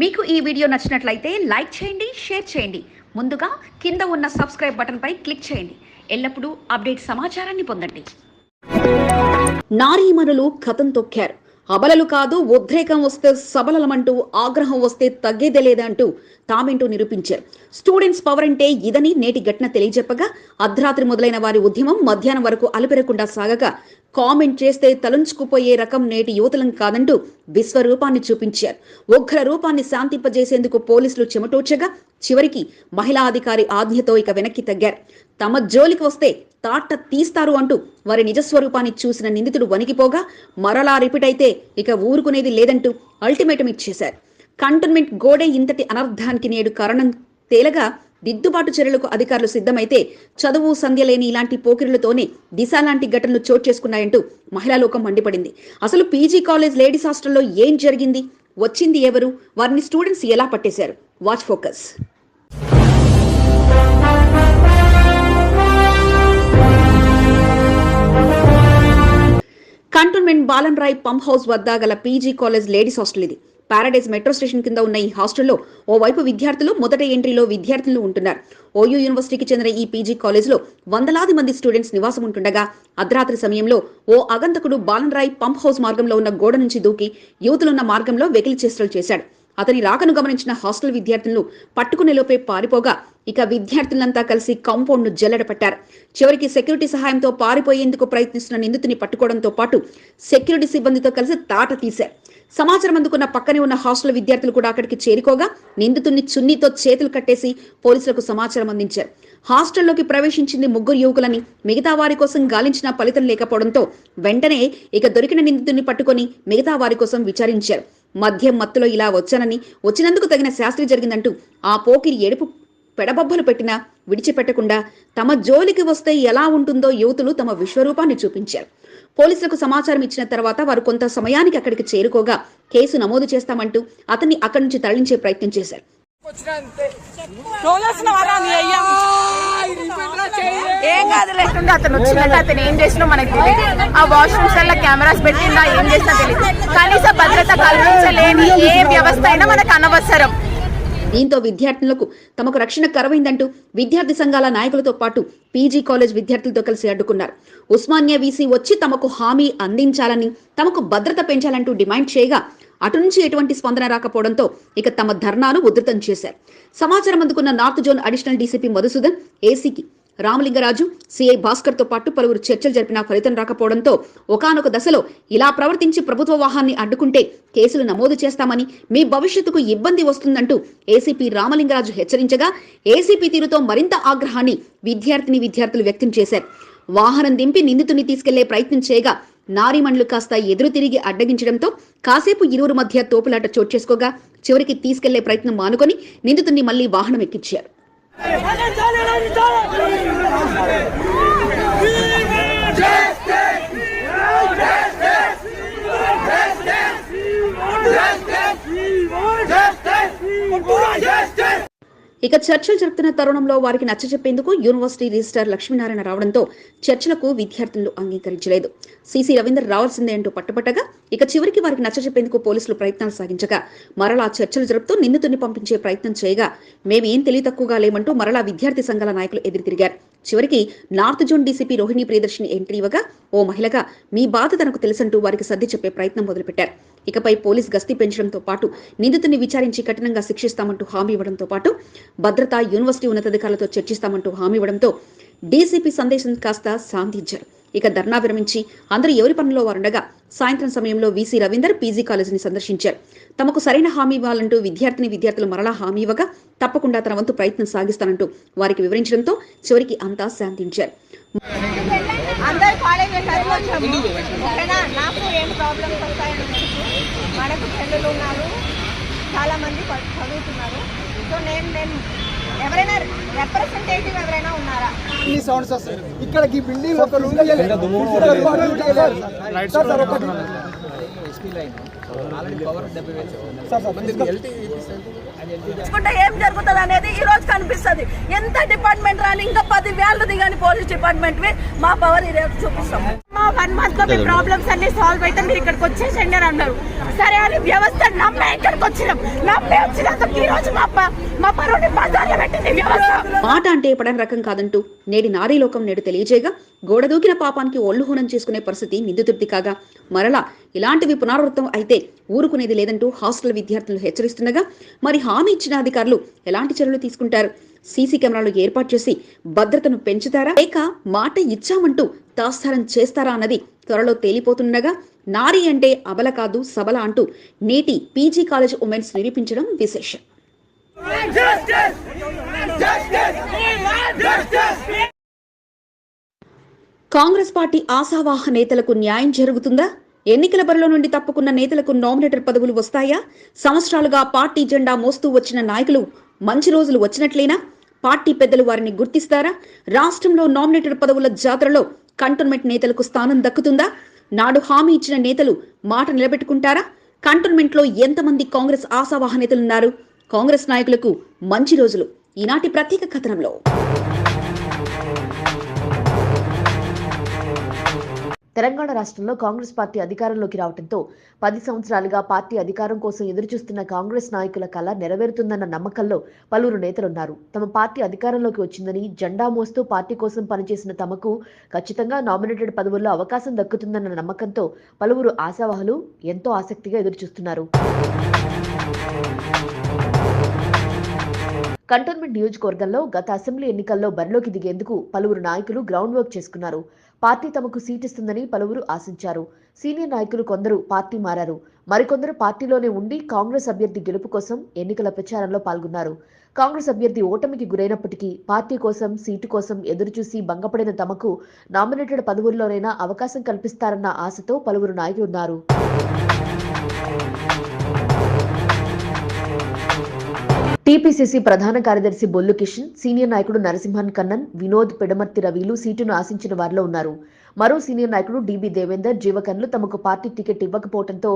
మీకు ఈ వీడియో నచ్చినట్లయితే లైక్ చేయండి షేర్ చేయండి. ముందుగా కింద ఉన్న సబ్స్క్రైబ్ బటన్పై క్లిక్ చేయండి. ఎల్లప్పుడూ అప్డేట్ సమాచారాన్ని పొందండి. నారీమణులు కథం తొక్కారు. అబలలు కాదు ఉద్రేకం వస్తే సబలలమంటూ ఆగ్రహం వస్తే తగ్గేదే లేదంటూ తామేంటో నిరూపించారు. స్టూడెంట్స్ పవర్ అంటే ఇదని నేటి ఘటన తెలియజెప్పగా అర్ధరాత్రి మొదలైన వారి ఉద్యమం మధ్యాహ్నం వరకు అలుపెరకుండా సాగగా కామెంట్ చేస్తే తలంచుకుపోయే రకం నేటి యువతలం కాదంటూ విశ్వరూపాన్ని చూపించారు. ఉగ్ర రూపాన్ని శాంతింపజేసేందుకు పోలీసులు చెమటోడ్చగా చివరికి మహిళా అధికారి ఆజ్ఞతో ఇక వెనక్కి తగ్గారు. తమ జోలికి వస్తే తాట తీస్తారు అంటూ వారి నిజస్వరూపాన్ని చూసిన నిందితుడు వణికిపోగా మరలా రిపీట్ అయితే ఇక ఊరుకునేది లేదంటూ అల్టిమేటం ఇచ్చేశారు. కంటోన్మెంట్ గోడే ఇంతటి అనర్థానికి నేడు కారణం తేలగా దిద్దుబాటు చర్యలకు అధికారులు సిద్ధమైతే చదువు సంధ్య లేని ఇలాంటి పోకిరులతోనే దిశ లాంటి ఘటనలు చోటు చేసుకున్నాయంటూ మహిళా లోకం మండిపడింది. అసలు పీజీ కాలేజ్ లేడీస్ హాస్టల్లో ఏం జరిగింది? వచ్చింది ఎవరు? వారిని స్టూడెంట్స్ ఎలా పట్టేశారు? Watch focus. Cantonment Balamrai pump house వద్ద గల పీజీ కాలేజ్ లేడీస్ హాస్టల్ ఇది. పారాడైజ్ మెట్రో స్టేషన్ కింద ఉన్న ఈ హాస్టల్లో ఓవైపు విద్యార్థులు మొదట ఎంట్రీలో విద్యార్థులు ఉంటున్నారు. ఓయూ యూనివర్సిటీకి చెందిన ఈ పీజీ కాలేజ్లో వందలాది మంది స్టూడెంట్స్ నివాసం ఉంటుండగా అర్ధరాత్రి సమయంలో ఓ అగంతకుడు బాలన్ రాయ్ పంప్ హౌస్ మార్గంలో ఉన్న గోడ నుంచి దూకి యువతులున్న మార్గంలో వెకిలి చేష్టలు చేశాడు. అతని రాకను గమనించిన హాస్టల్ విద్యార్థులను పట్టుకునే లోపే పారిపోగా ఇక విద్యార్థులంతా కలిసి కాంపౌండ్ను జల్లెడపట్టారు. చివరికి సెక్యూరిటీ సహాయంతో పారిపోయేందుకు ప్రయత్నిస్తున్న నిందితుని పట్టుకోవడంతో పాటు సెక్యూరిటీ సిబ్బందితో కలిసి తాట తీశారు. సమాచారం అందుకున్న పక్కనే ఉన్న హాస్టల్ విద్యార్థులు కూడా అక్కడికి చేరుకోగా నిందితుడిని చున్నీతో చేతులు కట్టేసి పోలీసులకు సమాచారం అందించారు. హాస్టల్లోకి ప్రవేశించింది ముగ్గురు యువకులని మిగతా వారి కోసం గాలించిన ఫలితం లేకపోవడంతో వెంటనే ఇక దొరికిన నిందితుడిని పట్టుకొని మిగతా వారి కోసం విచారించారు. మద్యం మత్తులో ఇలా వచ్చానని వచ్చినందుకు తగిన శాస్త్రి జరిగిందంటూ ఆ పోకిరి ఏడుపు పెడబొబ్బలు పెట్టినా విడిచిపెట్టకుండా తమ జోలికి వస్తే ఎలా ఉంటుందో యువతులు తమ విశ్వరూపాన్ని చూపించారు. పోలీసులకు సమాచారం ఇచ్చిన తర్వాత వారు కొంత సమయానికి అక్కడికి చేరుకోగా కేసు నమోదు చేస్తామంటూ అతన్ని అక్కడి నుంచి తరలించే ప్రయత్నం చేశారు. ఏం కాదు లేకుండా అతను వచ్చినట్టు అతను ఏం చేసినా మనకు తెలియదు ఆ వాష్రూమ్స్ వల్ల కెమెరాస్ పెట్టిందా ఏం చేసినా తెలియదు కనీస భద్రత కల్పించలేని ఏ వ్యవస్థ అయినా మనకు అనవసరం. దీంతో విద్యార్థులకు తమకు రక్షణ కరవైందంటూ విద్యార్థి సంఘాల నాయకులతో పాటు పీజీ కాలేజ్ విద్యార్థులతో కలిసి అడ్డుకున్నారు. ఉస్మానియా వీసీ వచ్చి తమకు హామీ అందించాలని తమకు భద్రత పెంచాలంటూ డిమాండ్ చేయగా అటు నుంచి ఎటువంటి స్పందన రాకపోవడంతో ఇక తమ ధర్నాను ఉధృతం చేశారు. సమాచారం అందుకున్న north zone additional DCP Madhusudan ఏసీకి రామలింగరాజు సిఐ భాస్కర్తో పాటు పలువురు చర్చలు జరిపినా ఫలితం రాకపోవడంతో ఒకానొక దశలో ఇలా ప్రవర్తించి ప్రభుత్వ వాహాన్ని అడ్డుకుంటే కేసులు నమోదు చేస్తామని మీ భవిష్యత్తుకు ఇబ్బంది వస్తుందంటూ ఏసీపీ రామలింగరాజు హెచ్చరించగా ఏసీపీ తీరుతో మరింత ఆగ్రహాన్ని విద్యార్థిని విద్యార్థులు వ్యక్తం చేశారు. వాహనం దింపి నిందితుని తీసుకెళ్ళే ప్రయత్నం చేయగా నారీమణులు కాస్త ఎదురు తిరిగి అడ్డగించడంతో కాసేపు ఇరువురు మధ్య తోపులాట చోటు చేసుకోగా చివరికి తీసుకెళ్ళే ప్రయత్నం మానుకొని నిందితుడిని మళ్ళీ వాహనం ఎక్కించారు ఇక చర్చలు జరుపుతున్న తరుణంలో వారికి నచ్చజెప్పేందుకు యూనివర్సిటీ రిజిస్టార్ లక్ష్మీనారాయణ రావడంతో చర్చలకు విద్యార్థులు అంగీకరించలేదు. సిసి రవీందర్ రావాల్సిందే అంటూ పట్టుపట్టగా ఇక చివరికి వారికి నచ్చజెప్పేందుకు పోలీసులు ప్రయత్నాలు సాగించగా మరలా చర్చలు జరుపుతూ నిందితుడిని పంపించే ప్రయత్నం చేయగా మేమేం తెలివి తక్కువగా లేమంటూ మరలా విద్యార్థి సంఘాల నాయకులు ఎదురుతిరిగారు. చివరికి north zone DCP Rohini Priyadarshini entry ఇవ్వగా ఓ మహిళగా మీ బాధ తనకు తెలుసంటూ వారికి సర్ది చెప్పే ప్రయత్నం మొదలుపెట్టారు. ఇకపై పోలీస్ గస్తీ పెంచడంతో పాటు నిందితుడిని విచారించి కఠినంగా శిక్షిస్తామంటూ హామీ ఇవ్వడంతో పాటు భద్రత యూనివర్సిటీ ఉన్నతాధికారులతో చర్చిస్తామంటూ హామీ ఇవ్వడంతో డీసీపీ సందేశం కాస్త శాంతించారు ఇక ధర్నా విరమించి అందరూ ఎవరి పనిలో వారుండగా సాయంత్రం సమయంలో వీసీ రవీందర్ పీజీ కాలేజీని సందర్శించారు. తమకు సరైన హామీ ఇవ్వాలంటూ విద్యార్థిని విద్యార్థులు మరలా హామీ ఇవ్వగా తప్పకుండా తన వంతు ప్రయత్నం సాగిస్తానంటూ వారికి వివరించడంతో చివరికి అంతా శాంతించారు. అందరు ఓకేనా నాకు ఏం ప్రాబ్లమ్స్ వస్తాయని మనకు ఉన్నారు. చాలా మంది చదువుతున్నారు. సో నేను నేను ఎవరైనా రిప్రజెంటేటివ్ ఎవరైనా ఉన్నారా? ఈ సౌండ్స్ వస్తాయి. ఇక్కడ ఈ బిల్డింగ్ ఒక రూమ్ ఏం జరుగుతుంది అనేది ఈ రోజు కనిపిస్తుంది. ఎంత డిపార్ట్మెంట్ రాని ఇంకా పది వేలు దిగని పోలీస్ డిపార్ట్మెంట్ మా పవర్ ఈ రోజు చూపిస్తాం. వన్ మంత్లో మీ ప్రాబ్లమ్స్ అన్ని సాల్వ్ అయితే మీరు ఇక్కడికి వచ్చేసండి అని అన్నారు. సరే అని వ్యవస్థ నమ్మే ఇక్కడికి వచ్చినాం. నమ్మే వచ్చినందుకు ఈ రోజు మా మా పరువుని బజార్లో పెట్టింది వ్యవస్థ. మాట అంటే పడని రకం కాదంటూ నేడి నారీ లోకం నేడు తెలియజేయగా గోడ దూకిన పాపానికి ఒళ్ళు హూనం చేసుకునే పరిస్థితి నిందితుర్తి కాగా మరలా ఇలాంటివి పునరావృతం అయితే ఊరుకునేది లేదంటూ హాస్టల్ విద్యార్థులు హెచ్చరిస్తుండగా మరి హామీ ఇచ్చిన అధికారులు ఎలాంటి చర్యలు తీసుకుంటారు? సీసీ కెమెరాలు ఏర్పాటు చేసి భద్రతను పెంచుతారా? లేక మాట ఇచ్చామంటూ తాత్సారం చేస్తారా అన్నది త్వరలో తేలిపోతుండగా నారీ అంటే అబల కాదు సబల అంటూ నేటి పీజీ కాలేజ్ ఉమెన్స్ నిరూపించడం విశేషం. కాంగ్రెస్ పార్టీ ఆశావాహ నేతలకు న్యాయం జరుగుతుందా? ఎన్నికల బరిలో నుండి తప్పుకున్న నేతలకు నామినేటర్ పదవులు వస్తాయా? సంవత్సరాలుగా పార్టీ జెండా మోస్తూ వచ్చిన నాయకులు మంచి రోజులు వచ్చినట్లేనా? పార్టీ పెద్దలు వారిని గుర్తిస్తారా? రాష్ట్రంలో నామినేటర్ పదవుల జాతరలో కంటోన్మెంట్ నేతలకు స్థానం దక్కుతుందా? నాడు హామీ ఇచ్చిన నేతలు మాట నిలబెట్టుకుంటారా? కంటోన్మెంట్లో ఎంతమంది కాంగ్రెస్ ఆశావాహ నేతలున్నారు? కాంగ్రెస్ నాయకులకు మంచి రోజులు. ఈనాటి ప్రత్యేక కథనంలో. తెలంగాణ రాష్ట్రంలో కాంగ్రెస్ పార్టీ అధికారంలోకి రావడంతో పది సంవత్సరాలుగా పార్టీ అధికారం కోసం ఎదురుచూస్తున్న కాంగ్రెస్ నాయకుల కళ నెరవేరుతుందన్న నమ్మకంలో పలువురు నేతలున్నారు. తమ పార్టీ అధికారంలోకి వచ్చిందని జెండా మోస్తూ పార్టీ కోసం పనిచేసిన తమకు ఖచ్చితంగా నామినేటెడ్ పదవుల్లో అవకాశం దక్కుతుందన్న నమ్మకంతో పలువురు ఆశావాహులు ఎంతో ఆసక్తిగా ఎదురుచూస్తున్నారు. కంటోన్మెంట్ నియోజకవర్గంలో గత అసెంబ్లీ ఎన్నికల్లో బరిలోకి దిగేందుకు పలువురు నాయకులు గ్రౌండ్ వర్క్ చేసుకున్నారు. పార్టీ తమకు సీట్ ఇస్తుందని పలువురు ఆశించారు. సీనియర్ నాయకులు కొందరు పార్టీ మారారు. మరికొందరు పార్టీలోనే ఉండి కాంగ్రెస్ అభ్యర్థి గెలుపు కోసం ఎన్నికల ప్రచారంలో పాల్గొన్నారు. కాంగ్రెస్ అభ్యర్థి ఓటమికి గురైనప్పటికీ పార్టీ కోసం సీటు కోసం ఎదురుచూసి భంగపడిన తమకు నామినేటెడ్ పదవుల్లోనైనా అవకాశం కల్పిస్తారన్న ఆశతో పలువురు నాయకులున్నారు. టీపీసీసీ ప్రధాన కార్యదర్శి బొల్లు కిషన్ సీనియర్ నాయకుడు నరసింహన్ కన్నన్ వినోద్ పెడమర్తి రవిలు సీటును ఆశించిన వారిలో ఉన్నారు. మరో సీనియర్ నాయకుడు డీబీ దేవేందర్ జీవకన్లు తమకు పార్టీ టికెట్ ఇవ్వకపోవడంతో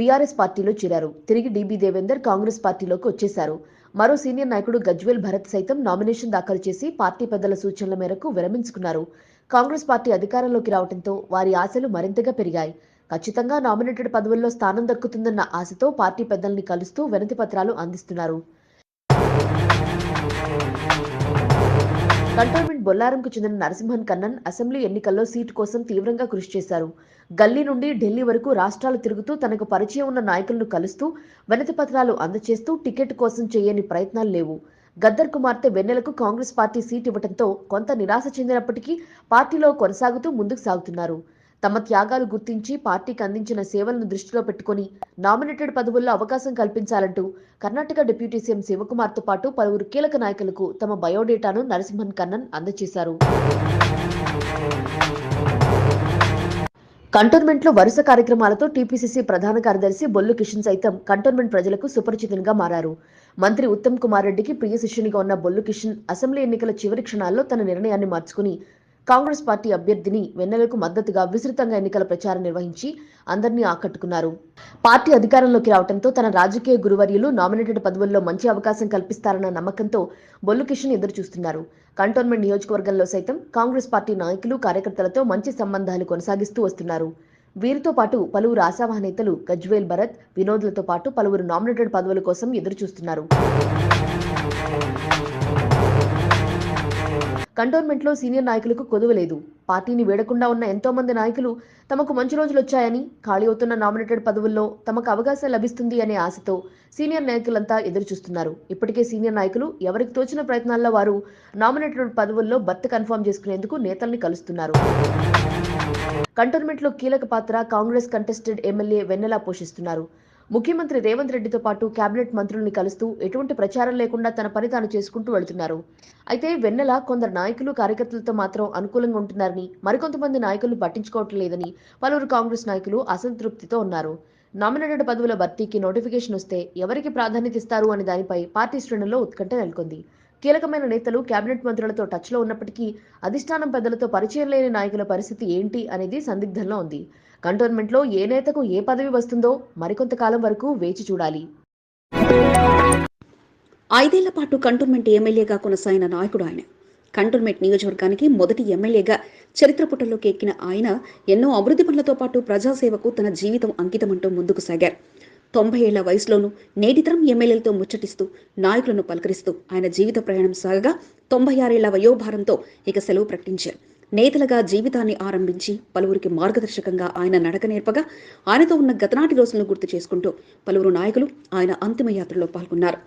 బీఆర్ఎస్ పార్టీలో చేరారు. తిరిగి డీబీ దేవేందర్ కాంగ్రెస్ పార్టీలోకి వచ్చేశారు. మరో సీనియర్ నాయకుడు గజ్వేల్ భరత్ సైతం నామినేషన్ దాఖలు చేసి పార్టీ పెద్దల సూచనల మేరకు విరమించుకున్నారు. కాంగ్రెస్ పార్టీ అధికారంలోకి రావడంతో వారి ఆశలు మరింతగా పెరిగాయి. ఖచ్చితంగా నామినేటెడ్ పదవుల్లో స్థానం దక్కుతుందన్న ఆశతో పార్టీ పెద్దల్ని కలుస్తూ వినతి పత్రాలు అందిస్తున్నారు. కంటోన్మెంట్ బొల్లారంకు చెందిన నరసింహన్ కన్నన్ అసెంబ్లీ ఎన్నికల్లో సీటు కోసం తీవ్రంగా కృషి చేశారు. గల్లీ నుండి ఢిల్లీ వరకు రాష్ట్రాలు తిరుగుతూ తనకు పరిచయం ఉన్న నాయకులను కలుస్తూ వినతి పత్రాలు అందచేస్తూ టికెట్ కోసం చేయని ప్రయత్నాలు లేవు. గద్దర్ కుమార్తె వెన్నెలకు కాంగ్రెస్ పార్టీ సీట్ ఇవ్వడంతో కొంత నిరాశ చెందినప్పటికీ పార్టీలో కొనసాగుతూ ముందుకు సాగుతున్నారు. తమ త్యాగాలు గుర్తించి పార్టీకి అందించిన సేవలను దృష్టిలో పెట్టుకుని నామినేటెడ్ పదవుల్లో అవకాశం కల్పించాలంటూ కర్ణాటక డిప్యూటీ సీఎం శివకుమార్తో పాటు పలువురు కీలక నాయకులకు తమ బయోడేటాను నరసింహన్ కన్నన్ అందజేశారు. కంటోన్మెంట్లో వరుస కార్యక్రమాలతో టీపీసీసీ ప్రధాన కార్యదర్శి బొల్లు కిషన్ సైతం కంటోన్మెంట్ ప్రజలకు సుపరిచితునిగా మారారు. మంత్రి ఉత్తమ్ కుమార్ రెడ్డికి ప్రియ శిష్యునిగా ఉన్న బొల్లు కిషన్ అసెంబ్లీ ఎన్నికల చివరి క్షణాల్లో తన నిర్ణయాన్ని మార్చుకుని కాంగ్రెస్ పార్టీ అభ్యర్థిని వెన్నెలకు మద్దతుగా విస్తృతంగా ఎన్నికల ప్రచారం నిర్వహించి అందరినీ ఆకట్టుకున్నారు. పార్టీ అధికారంలోకి రావడంతో తన రాజకీయ గురువర్యులు నామినేటెడ్ పదవుల్లో మంచి అవకాశం కల్పిస్తారన్న నమ్మకంతో బొల్లు కిషన్ ఎదురు చూస్తున్నారు కంటోన్మెంట్ నియోజకవర్గంలో సైతం కాంగ్రెస్ పార్టీ నాయకులు కార్యకర్తలతో మంచి సంబంధాలు కొనసాగిస్తూ వస్తున్నారు. వీరితో పాటు పలువురు ఆశావహ నేతలు గజ్వేల్ భరత్ వినోద్లతో పాటు పలువురు నామినేటెడ్ పదవుల కోసం ఎదురు చూస్తున్నారు కంటోన్మెంట్లో సీనియర్ నాయకులకు కొదువలేదు పార్టీని వేడకుండా ఉన్న ఎంతో మంది నాయకులు తమకు మంచి రోజులు వచ్చాయని ఖాళీ అవుతున్న నామినేటెడ్ పదవుల్లో తమకు అవకాశం లభిస్తుంది అనే ఆశతో సీనియర్ నాయకులంతా ఎదురు చూస్తున్నారు ఇప్పటికే సీనియర్ నాయకులు ఎవరికి తోచిన ప్రయత్నాల్లో వారు నామినేటెడ్ పదవుల్లో బర్త్ కన్ఫర్మ్ చేసుకునేందుకు నేతల్ని కలుస్తున్నారు. కంటోన్మెంట్లో కీలక పాత్ర కాంగ్రెస్ కంటెస్టెడ్ ఎమ్మెల్యే వెన్నెలా పోషిస్తున్నారు. ముఖ్యమంత్రి రేవంత్ రెడ్డితో పాటు కేబినెట్ మంత్రుల్ని కలుస్తూ ఎటువంటి ప్రచారం లేకుండా తన పని తాను చేసుకుంటూ వెళుతున్నారు. అయితే వెన్నెల కొందరు నాయకులు కార్యకర్తలతో మాత్రం అనుకూలంగా ఉంటున్నారని మరికొంతమంది నాయకులు పట్టించుకోవటం లేదని పలువురు కాంగ్రెస్ నాయకులు అసంతృప్తితో ఉన్నారు. నామినేటెడ్ పదవుల భర్తీకి నోటిఫికేషన్ వస్తే ఎవరికి ప్రాధాన్యత ఇస్తారు అనే దానిపై పార్టీ శ్రేణుల్లో ఉత్కంఠ నెలకొంది. కీలకమైన నేతలు కేబినెట్ మంత్రులతో టచ్లో ఉన్నప్పటికీ అధిష్టానం పెద్దలతో పరిచయం లేని నాయకుల పరిస్థితి ఏంటి అనేది సందిగ్ధంలో ఉంది. కంటోన్మెంట్లో ఏ నేతకు ఏ పదవి వస్తుందో మరికొంతకాలం వరకు వేచి చూడాలి. ఐదేళ్ళ పాటు కంటోన్మెంట్ ఎమ్మెల్యేగా కొనసాగిన నాయకుడు ఆయన. కంటోన్మెంట్ నియోజకవర్గానికి మొదటి ఎమ్మెల్యేగా చరిత్ర పుటల్లోకి ఎక్కిన ఆయన ఎన్నో అభివృద్ధి పనులతో పాటు ప్రజాసేవకు తన జీవితం అంకితమంటూ ముందుకు సాగారు. తొంభై ఏళ్ళ వయసులోనూ నేటితరం ఎమ్మెల్యేలతో ముచ్చటిస్తూ నాయకులను పలకరిస్తూ ఆయన జీవిత ప్రయాణం సాగగా తొంభై ఆరేళ్ళ వయోభారంతో ఇక సెలవు ప్రకటించారు. నేతలుగా జీవితాన్ని ఆరంభించి పలువురికి మార్గదర్శకంగా ఆయన నడక నేర్పగా ఆయనతో ఉన్న గతనాటి రోజులను గుర్తు చేసుకుంటూ పలువురు నాయకులు ఆయన అంతిమ యాత్రలో పాల్గొన్నారు.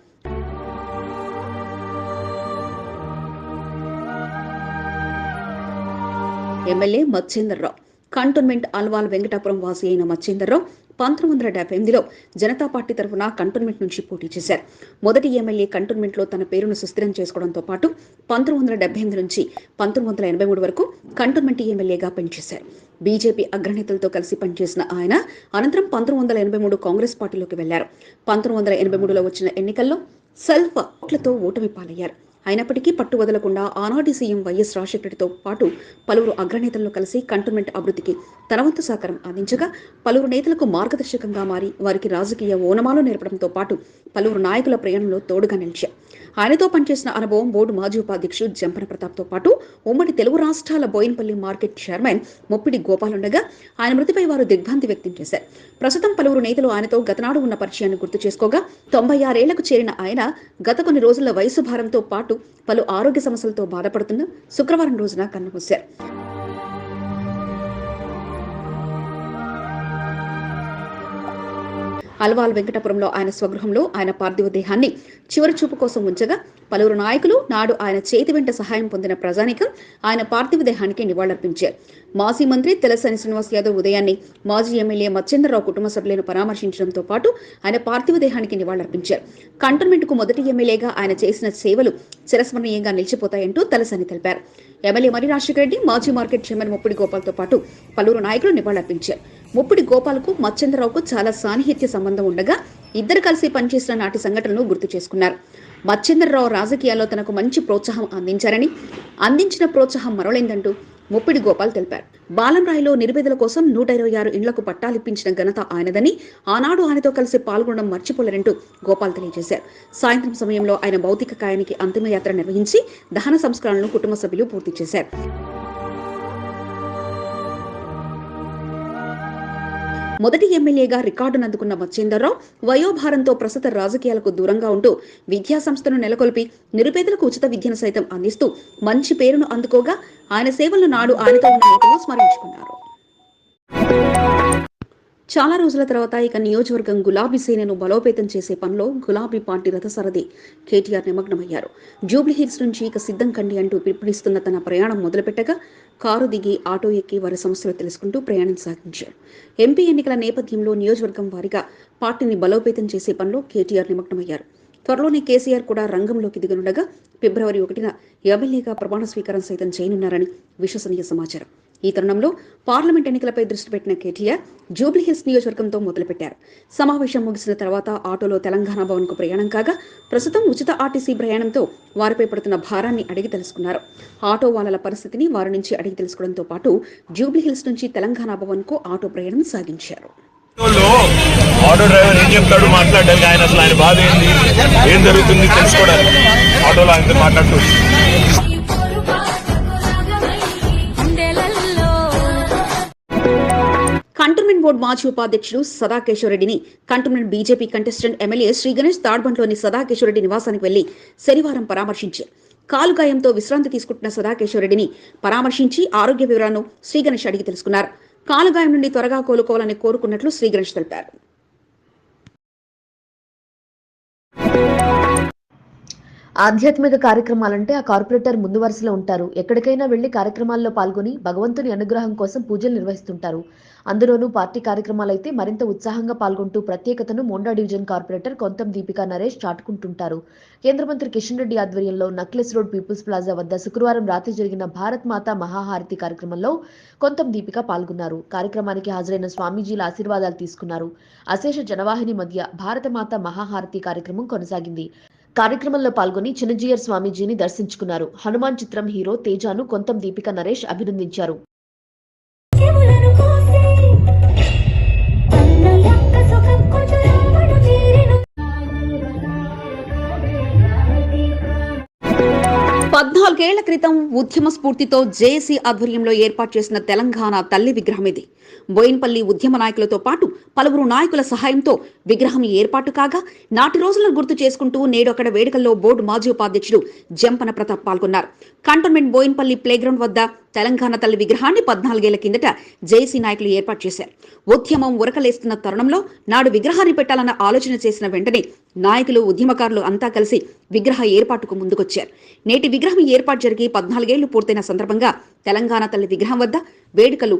ఎమ్మెల్యే మచ్చేందర్రావు కంటోన్మెంట్ అల్వాల్ వెంకటాపురం వాసి అయిన మచ్చేందర్రావు పంతొమ్మిది వందల డెబ్బై ఎనిమిదిలో జనతా పార్టీ తరఫున కంటోన్మెంట్ నుంచి పోటీ చేశారు. మొదటి ఎమ్మెల్యే కంటోన్మెంట్లో తన పేరును సుస్థిరం చేసుకోవడంతో పాటు పంతొమ్మిది వందల డెబ్బై ఎనిమిది నుంచి పంతొమ్మిది వందల ఎనభై మూడు వరకు కంటోన్మెంట్ ఎమ్మెల్యేగా పనిచేశారు. బీజేపీ అగ్రనేతలతో కలిసి పనిచేసిన ఆయన అనంతరం పంతొమ్మిది వందల ఎనభై మూడు కాంగ్రెస్ పార్టీలోకి వెళ్ళారు. పంతొమ్మిది వందల ఎనభై మూడులో వచ్చిన ఎన్నికల్లో స్వల్ప ఓట్లతో ఓటమి పాలయ్యారు. అయినప్పటికీ పట్టు వదలకుండా ఆనాటి సీఎం వైఎస్ రాజశేఖరెడ్డితో పాటు పలువురు అగ్రనేతలను కలిసి కంటోన్మెంట్ అభివృద్ధికి తనవంతు సహకారం అందించగా పలువురు నేతలకు మార్గదర్శకంగా మారి వారికి రాజకీయ ఓనమాలు నేర్పడంతో పాటు పలువురు నాయకుల ప్రయాణంలో తోడుగా నిలిచారు. ఆయనతో పనిచేసిన అనుభవం బోర్డు మాజీ ఉపాధ్యక్షులు జంపన ప్రతాప్తో పాటు ఉమ్మడి తెలుగు రాష్ట్రాల బోయిన్పల్లి మార్కెట్ చైర్మన్ ముప్పిడి గోపాలుండగా ఆయన మృతిపై వారు దిగ్భ్రాంతి వ్యక్తం చేశారు. ప్రస్తుతం పలువురు నేతలు ఆయనతో గతనాడు ఉన్న పరిచయాన్ని గుర్తు చేసుకోగా తొంభై ఆరేళ్ళకు చేరిన ఆయన గత కొన్ని రోజుల వయసు భారంతో పాటు పలు ఆరోగ్య సమస్యలతో బాధపడుతున్న శుక్రవారం రోజున కన్నుమూశారు. అల్వాల్ వెంకటపురంలో ఆయన స్వగృహంలో ఆయన పార్థివ దేహాన్ని చివరి చూపు కోసం ఉంచగా పలువురు నాయకులు నాడు ఆయన చేతి వెంట సహాయం పొందిన ప్రజానికం ఆయన పార్థివ దేహానికి నివాళులర్పించారు. మాజీ మంత్రి తెలసాని శ్రీనివాస్ యాదవ్ ఉదయాన్నే మాజీ ఎమ్మెల్యే మచ్చేంద్రరావు కుటుంబ సభ్యులను పరామర్శించడంతో పాటు ఆయన పార్థివ దేహానికి నివాళులర్పించారు. కంటోన్మెంట్కు మొదటి ఎమ్మెల్యేగా ఆయన చేసిన సేవలు చిరస్మరణీయంగా నిలిచిపోతాయంటూ తలసని తెలిపారు. ఎమ్మెల్యే మరి రాజశేఖర రెడ్డి మాజీ మార్కెట్ చైర్మన్ ముప్పిడి గోపాల్తో పాటు పలువురు నాయకులు నివాళులర్పించారు. ముప్పిడి గోపాల్కు మచ్చేంద్రరావుకు చాలా సాన్నిహిత్య సంబంధం ఉండగా ఇద్దరు కలిసి పనిచేసిన నాటి సంఘటనలు గుర్తు చేసుకున్నారు. మచ్చేంద్రరావు రాజకీయాల్లో తనకు మంచి ప్రోత్సాహం అందించారని అందించిన ప్రోత్సాహం మరొలేందంటూ ముప్పిడి గోపాల్ తెలిపారు. బాలంరాయిలో నిర్వేదల కోసం నూట ఇరవై ఆరు ఇండ్లకు పట్టాలిప్పించిన ఘనత ఆయనదని ఆనాడు ఆయనతో కలిసి పాల్గొనడం మర్చిపోలేరంటూ గోపాల్ తెలియజేశారు. సాయంత్రం సమయంలో ఆయన భౌతిక కాయానికి అంతిమయాత్ర నిర్వహించి దహన సంస్కరణలను కుటుంబ సభ్యులు పూర్తి చేశారు. మొదటి ఎమ్మెల్యేగా రికార్డును అందుకున్న మచ్చేందర్రావు వయోభారంతో ప్రస్తుత రాజకీయాలకు దూరంగా ఉంటూ విద్యా సంస్థను నెలకొల్పి నిరుపేదలకు ఉచిత విద్యను సైతం అందిస్తూ మంచి పేరును అందుకోగా ఆయన సేవలను నాడు ఆయనతో ఉన్న నేతలు స్మరించుకున్నారు. చాలా రోజుల తర్వాత ఇక నియోజకవర్గం గులాబీ సేనను బలోపేతం చేసే పనిలో గులాబీ పార్టీ రథసారథి కేటీఆర్ నిమగ్నమయ్యారు. జూబ్లీహిల్స్ నుంచి ఇక సిద్ధం కండి అంటూ పిలుపునిస్తున్న తన ప్రయాణం మొదలుపెట్టగా కారు దిగి ఆటో ఎక్కి వారి సమస్యలు తెలుసుకుంటూ ప్రయాణం సాగించారు. ఎంపీ ఎన్నికల నేపథ్యంలో నియోజకవర్గం వారిగా పార్టీని బలోపేతం చేసే పనిలో కేటీఆర్ నిమగ్నమయ్యారు. త్వరలోనే కేసీఆర్ కూడా రంగంలోకి దిగనుండగా ఫిబ్రవరి ఒకటిన ఎమ్మెల్యేగా ప్రమాణ స్వీకారం సైతం చేయనున్నారని విశ్వసనీయ సమాచారం. ఈ తరుణంలో పార్లమెంట్ ఎన్నికలపై దృష్టి పెట్టిన కేటీఆర్ జూబ్లీహిల్స్ నియోజకవర్గంతో మొదలుపెట్టారు. సమావేశం ముగిసిన తర్వాత ఆటోలో తెలంగాణ భవన్కు ప్రయాణం కాగా ప్రస్తుతం ఉచిత ఆర్టీసీ ప్రయాణంతో వారిపై పడుతున్న భారాన్ని అడిగి తెలుసుకున్నారు. ఆటో వాళ్ళ పరిస్థితిని వారి నుంచి అడిగి తెలుసుకోవడంతో పాటు జూబ్లీహిల్స్ నుంచి తెలంగాణ భవన్కు ఆటో ప్రయాణం సాగించారు. ఆటో డ్రైవర్ ఏం చెప్తాడు మాట్లాడడానికి? ఆయన అసలు ఆయన బాధ ఏంది? ఏం జరుగుతుంది తెలుసుకోవడానికి? ఆటోలో ఆయనతో మాట్లాడుతూ. బోర్డు మాజీ ఉపాధ్యక్షుడు సదాకేశ్వరరెడ్డిని cantonment BJP contestant MLA Shri Ganesh తాడ్బంట్లోని Sadakeswara Reddy నివాసానికి వెళ్ళి శనివారం పరామర్శించారు. కాలుగాయంతో విశ్రాంతి తీసుకుంటున్న సదాకేశ్వరరెడ్డిని పరామర్శించి ఆరోగ్య వివరాలను శ్రీ గణేష్ అడిగి తెలుసుకున్నారు. కాలుగాయం నుండి త్వరగా కోలుకోవాలని కోరుకున్నట్లు శ్రీ గణేష్ తెలిపారు. ఆధ్యాత్మిక కార్యక్రమాలంటే ఆ కార్పొరేటర్ ముందు వరుసలో ఉంటారు. ఎక్కడికైనా వెళ్ళి కార్యక్రమాల్లో పాల్గొని భగవంతుని అనుగ్రహం కోసం పూజలు నిర్వహిస్తుంటారు. అందులోనూ పార్టీ కార్యక్రమాలైతే మరింత ఉత్సాహంగా పాల్గొంటూ ప్రత్యేకతను మోండా డివిజన్ కార్పొరేటర్ కొంతం దీపికా నరేష్ చాటుకుంటుంటారు. కేంద్ర మంత్రి కిషన్ రెడ్డి ఆధ్వర్యంలో నక్లెస్ రోడ్ పీపుల్స్ ప్లాజా వద్ద శుక్రవారం రాత్రి జరిగిన భారత్ మాత మహాహారతి కార్యక్రమంలో కొంతం దీపిక పాల్గొన్నారు. కార్యక్రమానికి హాజరైన స్వామీజీల ఆశీర్వాదాలు తీసుకున్నారు. అశేష జనవాహిని మధ్య భారతమాత మహాహారతి కార్యక్రమం కొనసాగింది. కార్యక్రమంలో పాల్గొని చిన్నజీయర్ స్వామీజీని దర్శించుకున్నారు. హనుమాన్ చిత్రం హీరో తేజాను కొంతం దీపిక నరేష్ అభినందించారు. పద్నాలుగేళ్ళ క్రితం ఉద్యమ స్ఫూర్తితో జేఏసీ ఆధ్వర్యంలో ఏర్పాటు చేసిన తెలంగాణ తల్లి విగ్రహం ఇది. బోయిన్పల్లి ఉద్యమ నాయకులతో పాటు పలువురు నాయకుల సహాయంతో విగ్రహం ఏర్పాటు కాగా నాటి రోజులను గుర్తు చేసుకుంటూ నేడు అక్కడ వేడుకల్లో బోర్డు మాజీ ఉపాధ్యక్షుడు జంపన ప్రతాప్ పాల్గొన్నారు. కంటోన్మెంట్ బోయిన్పల్లి ప్లేగ్రౌండ్ వద్ద తెలంగాణ తల్లి విగ్రహాన్ని పద్నాలుగేళ్ళ కిందట జేఏసీ నాయకులు ఏర్పాటు చేశారు. ఉద్యమం ఉరకలేస్తున్న తరుణంలో నాడు విగ్రహాన్ని పెట్టాలన్న ఆలోచన చేసిన వెంటనే నాయకులు ఉద్యమకారులు అంతా కలిసి విగ్రహ ఏర్పాటుకు ముందుకొచ్చారు. నేటి విగ్రహం ఏర్పాటు జరిగి పద్నాలుగేళ్ళు పూర్తయిన సందర్భంగా తెలంగాణ తల్లి విగ్రహం వద్ద వేడుకలు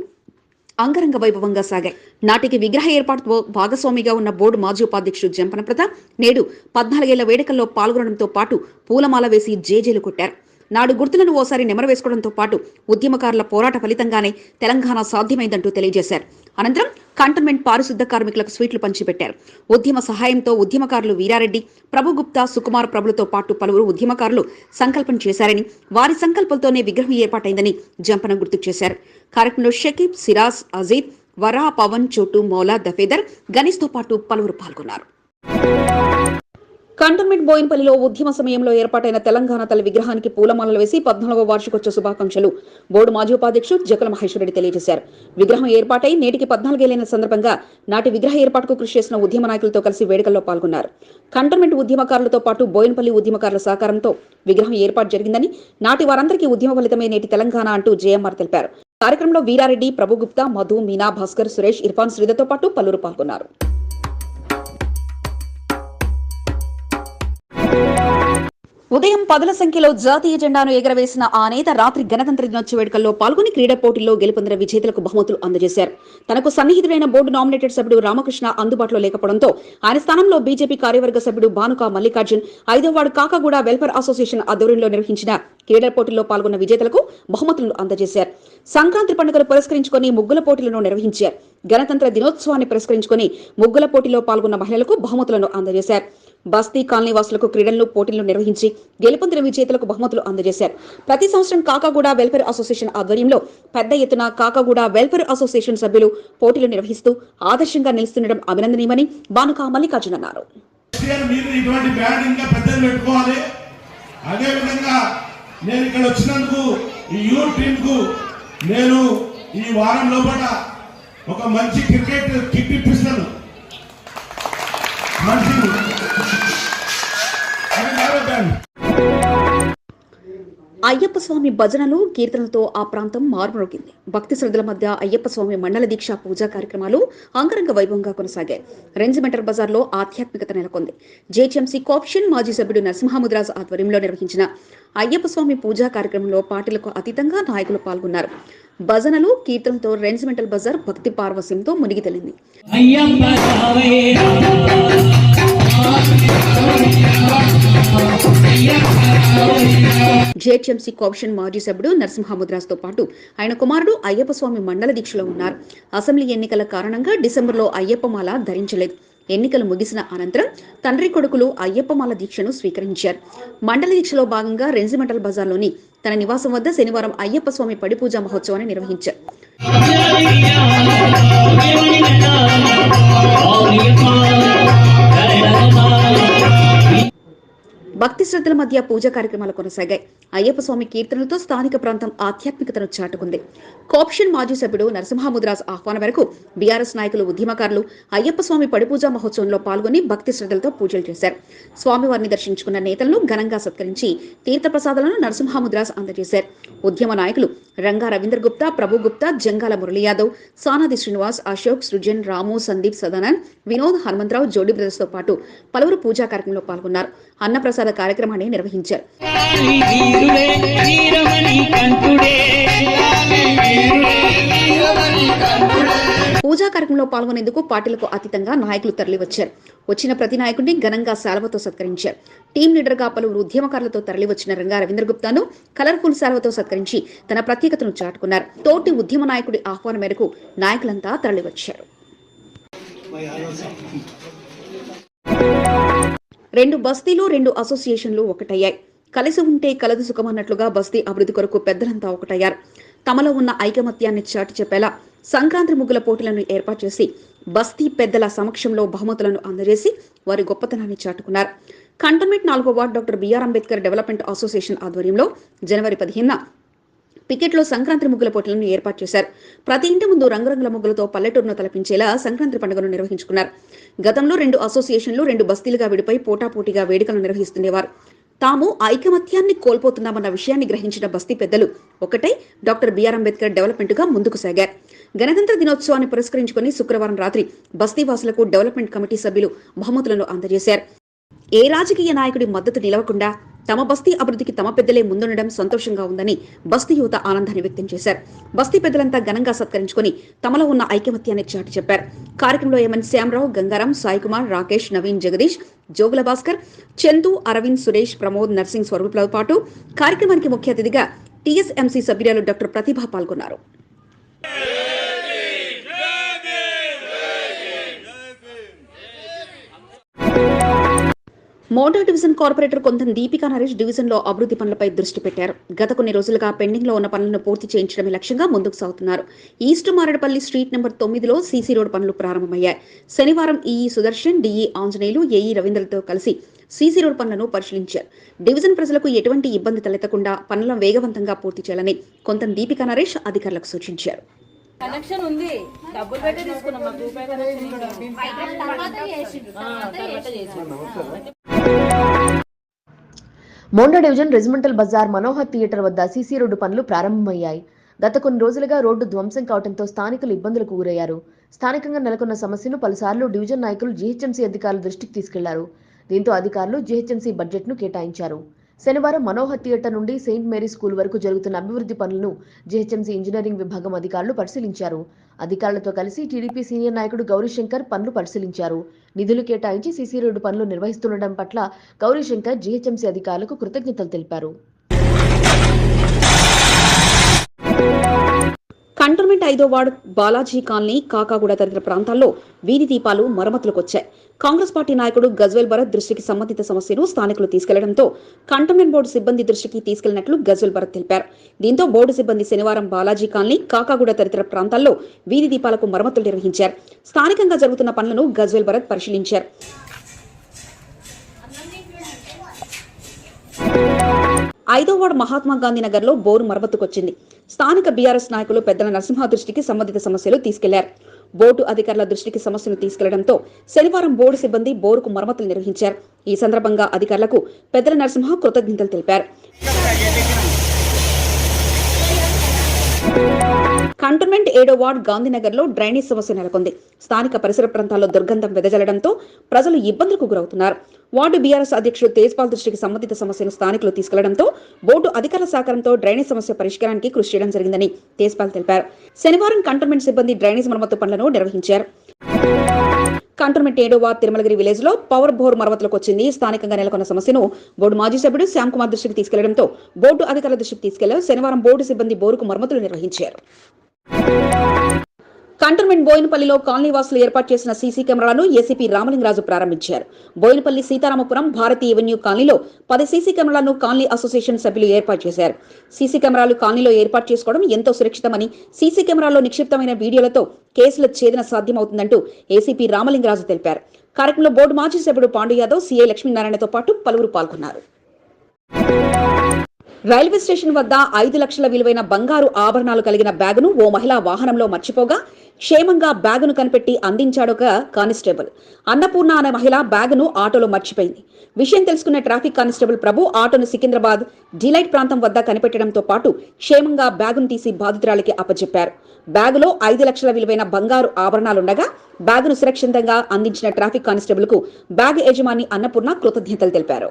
అంగరంగ వైభవంగా సాగాయి. నాటికి విగ్రహ ఏర్పాటుతో భాగస్వామిగా ఉన్న బోర్డు మాజీ ఉపాధ్యక్షుడు జంపన ప్రతాప్ నేడు పద్నాలుగేళ్ళ వేడుకల్లో పాల్గొనడంతో పాటు పూలమాల వేసి జేజేలు కొట్టారు. నాడు గుర్తులను ఓసారి నెమరవేసుకోవడంతో పాటు ఉద్యమకారుల పోరాట ఫలితంగానే తెలంగాణ సాధ్యమైందంటూ తెలియజేశారు. అనంతరం కంటోన్మెంట్ పారిశుద్ధ కార్మికులకు స్వీట్లు పంచిపెట్టారు. ఉద్యమ సహాయంతో ఉద్యమకారులు వీరారెడ్డి ప్రభుగుప్తా సుకుమార్ ప్రభులతో పాటు పలువురు ఉద్యమకారులు సంకల్పం చేశారని వారి సంకల్పంతోనే విగ్రహం ఏర్పాటైందని జంపన గుర్తు చేశారు. కార్యక్రమంలో షకీబ్ సిరాజ్ అజీద్ వరా పవన్ చోటు మౌలా దఫేదర్ గణేష్తో పాటు పలువురు పాల్గొన్నారు. కంటోన్మెంట్ బోయిన్పల్లిలో ఉద్యమ సమయంలో ఏర్పాటైన తెలంగాణ తల్లి విగ్రహానికి పూలమాలలు వేసి పద్నాలుగవ వార్షికోత్సవ శుభాకాంక్షలు. బోర్డు మాజీ ఉపాధ్యక్షుడు జకల మహేశ్వరరెడ్డి తెలియజేశారు. విగ్రహం ఏర్పాటై నేటికి పద్నాలుగేళ్ళైన సందర్భంగా నాటి విగ్రహ ఏర్పాటుకు కృషి చేసిన ఉద్యమ నాయకులతో కలిసి వేడుకల్లో పాల్గొన్నారు. కంటోన్మెంట్ ఉద్యమకారులతో పాటు బోయిన్పల్లి ఉద్యమకారుల సహకారంతో విగ్రహం ఏర్పాటు జరిగిందని నాటి వారందరికీ ఉద్యమ ఫలితమే నేటి తెలంగాణ అంటూ జేఎంఆర్ తెలిపారు. కార్యక్రమంలో వీరారెడ్డి ప్రభుగుప్తా మధు మీనా భాస్కర్ సురేష్ ఇర్ఫాన్ శ్రీధర్తో పాటు పలువురు పాల్గొన్నారు. ఉదయం పదుల సంఖ్యలో జాతీయ జెండాను ఎగరవేసిన ఆ నేత రాత్రి గణతంత్ర దినోత్సవ వేడుకల్లో పాల్గొని క్రీడా పోటీల్లో గెలుపొందిన విజేతలకు బహుమతులు అందజేశారు. తనకు సన్నిహితుడైన బోర్డు నామినేటెడ్ సభ్యుడు రామకృష్ణ అందుబాటులో లేకపోవడంతో ఆయన స్థానంలో బీజేపీ కార్యవర్గ సభ్యుడు భానుక మల్లికార్జున్ ఐదో వార్డు కాకాగూడ వెల్ఫేర్ అసోసియేషన్ ఆధ్వర్యంలో నిర్వహించిన క్రీడల పోటీల్లో పాల్గొన్న విజేతలకు బహుమతులను అందజేశారు. సంక్రాంతి పండుగను పురస్కరించుకొని ముగ్గుల పోటీలను నిర్వహించారు. గణతంత్ర దినోత్సవాన్ని పురస్కరించుకొని ముగ్గుల పోటీలో పాల్గొన్న మహిళలకు బహుమతులను అందజేశారు. బస్తీ కాలనీ వాసులకు క్రీడలు పోటీలు నిర్వహించి గెలుపొందిన విజేతలకు బహుమతులు అందజేశారు. ప్రతి సంవత్సరం కాకాగూడ వెల్ఫేర్ అసోసియేషన్ ఆధ్వర్యంలో పెద్ద ఎత్తున కాకాగూడ వెల్ఫేర్ అసోసియేషన్ సభ్యులు పోటీలు నిర్వహిస్తూ ఆదర్శంగా నిలుస్తుండడం అభినందనీయమని బానుక మల్లికార్జున్ అన్నారు. నేను ఇక్కడ వచ్చినందుకు ఈ టీమ్కు నేను ఈ వారం లోపల ఒక మంచి క్రికెట్ కిట్ ఇప్పిస్తాను. అయ్యప్ప స్వామి భజనలు కీర్తనలతో ఆ ప్రాంతం మారుమోగింది. భక్తి శ్రద్ధల మధ్య అయ్యప్ప స్వామి మండల దీక్ష పూజా కార్యక్రమాలు అంగరంగ వైభవంగా కొనసాగాయి. రెంజిమెంటర్ బజార్లో ఆధ్యాత్మికత నెలకొంది. జేహెచ్ఎంసీ కోప్షన్ మాజీ సభ్యుడు నరసింహముద్రాజ్ ఆధ్వర్యంలో నిర్వహించిన అయ్యప్ప స్వామి పూజా కార్యక్రమంలో పార్టీలకు అతీతంగా నాయకులు పాల్గొన్నారు. భజనలు కీర్తనతో రెంజిమెంటల్ బజార్ భక్తి పార్వశ్యంతో మునిగి తెలింది. అయ్యప్ప జేహెచ్ఎంసీ కోప్షన్ మాజీ సభ్యుడు నరసింహముద్రాస్తో పాటు ఆయన కుమారుడు అయ్యప్ప స్వామి మండల దీక్షలో ఉన్నారు. అసెంబ్లీ ఎన్నికల కారణంగా డిసెంబర్లో అయ్యప్పమాల ధరించలేదు. ఎన్నికలు ముగిసిన అనంతరం తండ్రి కొడుకులు అయ్యప్పమాల దీక్షను స్వీకరించారు. మండల దీక్షలో భాగంగా రెంజిమంటల్ బజార్లోని తన నివాసం వద్ద శనివారం అయ్యప్ప స్వామి పడిపూజా మహోత్సవాన్ని నిర్వహించారు. భక్తి శ్రద్ధల మధ్య పూజా కార్యక్రమాలు కొనసాగాయి. అయ్యప్ప స్వామి కీర్తనలతో స్థానిక ప్రాంతం ఆధ్యాత్మికతను చాటుకుంది. కోప్షన్ మాజీ సభ్యుడు నరసింహముద్రాజ్ ఆహ్వానం మేరకు బీఆర్ఎస్ నాయకులు ఉద్యమకారులు అయ్యప్ప స్వామి పడిపూజా మహోత్సవంలో పాల్గొని భక్తి శ్రద్ధలతో పూజలు చేశారు. స్వామివారిని దర్శించుకున్న నేతలను ఘనంగా సత్కరించి తీర్థప్రసాదాలను నరసింహముద్రాజ్ అందజేశారు. ఉద్యమ నాయకులు రంగా రవీంద్ర గుప్తా ప్రభు గుప్తా జంగాల మురళీ యాదవ్ సానాది శ్రీనివాస్ అశోక్ సృజన్ రాము సందీప్ సదానంద్ వినోద్ హనుమంతరావు జోడి బ్రదర్స్తో పాటు పలువురు పూజా కార్యక్రమంలో పాల్గొన్నారు. అన్నప్రసాద కార్యక్రమాన్ని నిర్వహించారు. పూజా కార్యక్రమంలో పాల్గొనేందుకు పార్టీలకు అతీతంగా నాయకులు తరలివచ్చారు. వచ్చిన ప్రతి నాయకుడిని ఘనంగా శాలవతో సత్కరించారు. టీం లీడర్గా పలువురు ఉద్యమకారులతో తరలివచ్చిన రంగా రవీంద్ర గుప్తాను కలర్ఫుల్ శాలవతో సత్కరించి తన ప్రత్యేకతను చాటుకున్నారు. తోటి ఉద్యమ నాయకుడి ఆహ్వానం మేరకు నాయకులంతా తరలివచ్చారు. రెండు బస్తీలు రెండు అసోసియేషన్లు ఒకటయ్యాయి. కలిసి ఉంటే కలదు సుఖమన్నట్లుగా బస్తీ అభివృద్ధి కొరకు పెద్దలంతా ఒకటయ్యారు. తమలో ఉన్న ఐకమత్యాన్ని చాటి చెప్పేలా సంక్రాంతి ముగ్గుల పోటీలను ఏర్పాటు చేసి బస్తీ పెద్దల సమక్షంలో బహుమతులను అందజేసి వారి గొప్పతనాన్ని చాటుకున్నారు. కంటోన్మెంట్ నాలుగో ward doctor BR Ambedkar development association ఆధ్వర్యంలో జనవరి పదిహేనున పికెట్లో సంక్రాంతి ముగ్గుల పోటీలను ఏర్పాటు చేశారు. ప్రతి ఇంటి ముందు రంగురంగుల ముగ్గులతో పల్లెటూరును తలపించేలా సంక్రాంతి పండుగను నిర్వహించుకున్నారు. గతంలో రెండు అసోసియేషన్లు రెండు బస్తీలుగా విడిపై పోటాపోటీగా వేడుకలు నిర్వహిస్తుండేవారు. తాము ఐకమత్యాన్ని కోల్పోతున్నామన్న విషయాన్ని గ్రహించిన బస్తీ పెద్దలు ఒకటై డాక్టర్ బిఆర్ అంబేద్కర్ డెవలప్మెంట్గా ముందుకు సాగారు. గణతంత్ర దినోత్సవాన్ని పురస్కరించుకుని శుక్రవారం రాత్రి బస్తీవాసులకు డెవలప్మెంట్ కమిటీ సభ్యులు బహుమతులను అందజేశారు. ఏ రాజకీయ నాయకుడి మద్దతు నిలవకుండా తమ బస్తీ అభివృద్ధికి తమ పెద్దలే ముందుండడం సంతోషంగా ఉందని బస్తీ యువత ఆనందాన్ని వ్యక్తం చేశారు. బస్తీ పెద్దలంతా ఘనంగా సత్కరించుకుని తమలో ఉన్న ఐకమత్యాన్ని చాటి చెప్పారు. కార్యక్రమంలో ఎమ్మెన్ శ్యామరావు గంగారాం సాయి కుమార్ రాకేష్ నవీన్ జగదీష్ జోగుల భాస్కర్ చందు అరవింద్ సురేష్ ప్రమోద్ నర్సింగ్ స్వరూపులతో పాటు కార్యక్రమానికి ముఖ్య అతిథిగా టీఎస్ఎంసీ సభ్యురాలు డాక్టర్ ప్రతిభ పాల్గొన్నారు. మోండా డివిజన్ కార్పొరేటర్ కొంతం దీపికా నరేష్ డివిజన్లో అభివృద్ధి పనులపై దృష్టి పెట్టారు. గత కొన్ని రోజులుగా పెండింగ్లో ఉన్న పనులను పూర్తి చేయించడమే లక్ష్యంగా ముందుకు సాగుతున్నారు. ఈస్ట్ మారడపల్లి స్ట్రీట్ నెంబర్ తొమ్మిదిలో సీసీ రోడ్ పనులు ప్రారంభమయ్యాయి. శనివారం EE Sudarshan DE Anjaneyulu AE రవీంద్రతో కలిసి సీసీ రోడ్ పనులను పరిశీలించారు. డివిజన్ ప్రజలకు ఎటువంటి ఇబ్బంది తలెత్తకుండా పనులను వేగవంతంగా పూర్తి చేయాలని కొంతం దీపికా నరేష్ అధికారులకు సూచించారు. కనెక్షన్ ఉంది. డబ్బులు పెట్టి తీసుకున్నాం. మాకు రూపాయి కనెక్షన్ తర్వాత చేసి Monda division regimental Bazar Manohar theatre వద్ద సీసీ రోడ్డు పనులు ప్రారంభమయ్యాయి. గత కొన్ని రోజులుగా రోడ్డు ధ్వంసం కావడంతో స్థానికులు ఇబ్బందులకు గురయ్యారు. స్థానికంగా నెలకొన్న సమస్యను పలుసార్లు డివిజన్ నాయకులు జీహెచ్ఎంసీ అధికారుల దృష్టికి తీసుకెళ్ళారు. దీంతో అధికారులు జీహెచ్ఎంసీ బడ్జెట్ను కేటాయించారు. శనివారం మనోహర్ థియేటర్ నుండి సెయింట్ మేరీ స్కూల్ వరకు జరుగుతున్న అభివృద్ధి పనులను జీహెచ్ఎంసీ ఇంజనీరింగ్ విభాగం అధికారులు పరిశీలించారు. అధికారులతో కలిసి టీడీపీ సీనియర్ నాయకుడు గౌరీశంకర్ పనులు పరిశీలించారు. నిధులు కేటాయించి సీసీ రోడ్డు పనులు నిర్వహిస్తుండడం పట్ల గౌరీశంకర్ జీహెచ్ఎంసీ అధికారులకు కృతజ్ఞతలు తెలిపారు. కంటోన్మెంట్ ఐదో వార్డు బాలాజీ కాలనీ కాకాగూడ తదితర ప్రాంతాల్లో వీధి దీపాలు మరమ్మతులకు వచ్చాయి కాంగ్రెస్ పార్టీ నాయకుడు గజ్వెల్ భరత్ దృష్టికి సంబంధిత సమస్యను స్థానికులు తీసుకెళ్ళడంతో కంటోన్మెంట్ బోర్డు సిబ్బంది దృష్టికి తీసుకెళ్ళినట్లు గజ్వెల్ భరత్ తెలిపారు. దీంతో బోర్డు సిబ్బంది శనివారం బాలాజీ కాలనీ కాకాగూడ తదితర ప్రాంతాల్లో వీధి దీపాలకు మరమ్మతులు నిర్వహించారు. స్థానికంగా జరుగుతున్న పనులను గజ్వెల్ భరత్ పరిశీలించారు. ఐదో వార్డు మహాత్మా గాంధీ నగర్లో బోరు మరమ్మతుకొచ్చింది. స్థానిక బీఆర్ఎస్ నాయకులు పెద్దల నరసింహ దృష్టికి సంబంధిత సమస్యలు తీసుకెళ్ళారు. బోర్డు అధికారుల దృష్టికి సమస్యను తీసుకెళ్ళడంతో శనివారం బోర్డు సిబ్బంది బోరుకు మరమ్మతులు నిర్వహించారు. ఈ సందర్భంగా అధికారులకు పెద్దల నరసింహ కృతజ్ఞతలు తెలిపారు. కంటోన్మెంట్ ఏడో వార్డ్ గాంధీనగర్లో డ్రైనేజ్ సమస్య నెలకొంది. స్థానిక పరిసర ప్రాంతాల్లో దుర్గంధం వెదజల్లడంతో ప్రజలు ఇబ్బందులకు గురవుతున్నారు. వార్డు బీఆర్ఎస్ అధ్యక్షుడు తేజ్పాల్ దృష్టికి సంబంధిత సమస్యను స్థానికులు తీసుకెళ్ళడంతో బోర్డు అధికారుల సహకారంతో డ్రైనేజ్ సమస్య పరిష్కారానికి కృషి చేయడం జరిగిందని తేజ్పాల్ తెలిపారు. శనివారం కంటోన్మెంట్ సిబ్బంది డ్రైనేజ్ మరమ్మతు పనులను నిర్వహించారు. కంటోన్మెంట్ ఏడో వార్డ్ తిరుమలగిరి విలేజ్లో పవర్ బోర్ మరమ్మతులకు వచ్చింది. స్థానికంగా నెలకొన్న సమస్యను బోర్డు మాజీ సభ్యుడు శ్యామ్ కుమార్ దృష్టికి తీసుకెళ్ళడంతో బోర్డు అధికారుల దృష్టికి తీసుకెళ్ళారు శనివారం బోర్డు సిబ్బంది బోరుకు మరమ్మతులు నిర్వహించారు. కంటోన్మెంట్ బోయినపల్లిలో కాలనీ వాసులు ఏర్పాటు చేసిన సీసీ కెమెరాలను ఏసీపీ రామలింగరాజు ప్రారంభించారు. బోయినపల్లి సీతారామపురం భారతీ ఎవెన్యూ కాలనీలో పది సీసీ కెమెరాలను కాలనీ అసోసియేషన్ సభ్యులు ఏర్పాటు చేశారు. సీసీ కెమెరాలు కాలనీలో ఏర్పాటు చేసుకోవడం ఎంతో సురక్షితమని సీసీ కెమెరాల్లో నిక్షిప్తమైన వీడియోలతో కేసుల ఛేదన సాధ్యమవుతుందంటూ ఏసీపీ రామలింగరాజు తెలిపారు. కార్యక్రమంలో బోర్డు మాజీ సభ్యుడు పాండు యాదవ్ సీఏ లక్ష్మీనారాయణతో పాటు పలువురు పాల్గొన్నారు. రైల్వే స్టేషన్ వద్ద ఐదు లక్షల విలువైన బంగారు ఆభరణాలు కలిగిన బ్యాగును ఓ మహిళా వాహనంలో మర్చిపోగా క్షేమంగా బ్యాగును కనిపెట్టి అందించాడొక కానిస్టేబుల్. అన్నపూర్ణ అనే మహిళ బ్యాగును ఆటోలో మర్చిపోయింది. విషయం తెలుసుకున్న ట్రాఫిక్ కానిస్టేబుల్ ప్రభు ఆటోను సికింద్రాబాద్ డిలైట్ ప్రాంతం వద్ద కనిపెట్టడంతో పాటు క్షేమంగా బ్యాగును తీసి బాధితురాలికి అప్పచెప్పారు బ్యాగులో ఐదు లక్షల విలువైన బంగారు ఆభరణాలుండగా బ్యాగును సురక్షితంగా అందించిన ట్రాఫిక్ కానిస్టేబుల్కు బ్యాగ్ యజమాని అన్నపూర్ణ కృతజ్ఞతలు తెలిపారు.